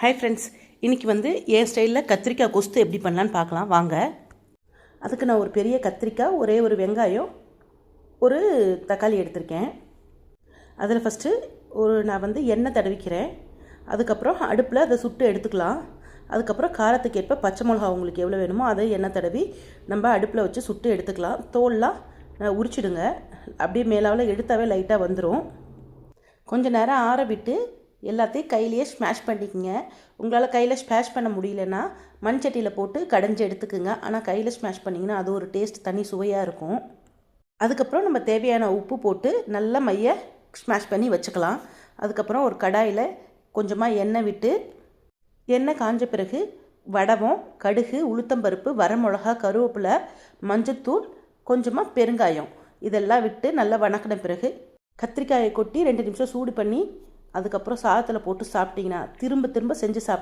Hi friends இன்றைக்கி வந்து என் ஸ்டைலில் கத்திரிக்காய் கொஸ்து எப்படி பண்ணலான்னு பார்க்கலாம். வாங்க. அதுக்கு நான் ஒரு பெரிய கத்திரிக்காய் ஒரே ஒரு வெங்காயம் ஒரு தக்காளி எடுத்திருக்கேன். அதில் ஃபஸ்ட்டு ஒரு நான் வந்து எண்ணெய் தடவிக்கிறேன். அதுக்கப்புறம் அடுப்பில் அதை சுட்டு எடுத்துக்கலாம். அதுக்கப்புறம் காரத்துக்கு ஏற்ப பச்சை மிளகா உங்களுக்கு எவ்வளோ வேணுமோ அதை எண்ணெய் தடவி நம்ம அடுப்பில் வச்சு சுட்டு எடுத்துக்கலாம். தோல்லாம் உரிச்சிடுங்க. அப்படியே மேலாவில் எடுத்தாவே லைட்டாக வந்துடும் கொஞ்சம் நேரம் ஆற விட்டு எல்லாத்தையும் கையிலேயே ஸ்மாஷ் பண்ணிக்கங்க. உங்களால் கையில் ஸ்மாஷ் பண்ண முடியலன்னா மண் சட்டியில் போட்டு கடைஞ்சி எடுத்துக்குங்க. ஆனால் கையில் ஸ்மாஷ் பண்ணிங்கன்னா அது ஒரு டேஸ்ட் தனி சுவையாக இருக்கும். அதுக்கப்புறம் நம்ம தேவையான உப்பு போட்டு நல்லா மைய ஸ்மாஷ் பண்ணி வச்சுக்கலாம். அதுக்கப்புறம் ஒரு கடாயில் கொஞ்சமாக எண்ணெய் விட்டு எண்ணெய் காஞ்ச பிறகு வடவம் கடுகு உளுத்தம்பருப்பு வரமிளகா கருவேப்பிலை மஞ்சத்தூள் கொஞ்சமாக பெருங்காயம். இதெல்லாம் விட்டு நல்லா வணக்கின பிறகு கத்திரிக்காயை கொட்டி ரெண்டு நிமிஷம் சூடு பண்ணி அதுக்கப்புறம் சாதத்தில் போட்டு சாப்பிட்டிங்கன்னா திரும்ப திரும்ப செஞ்சு சாப்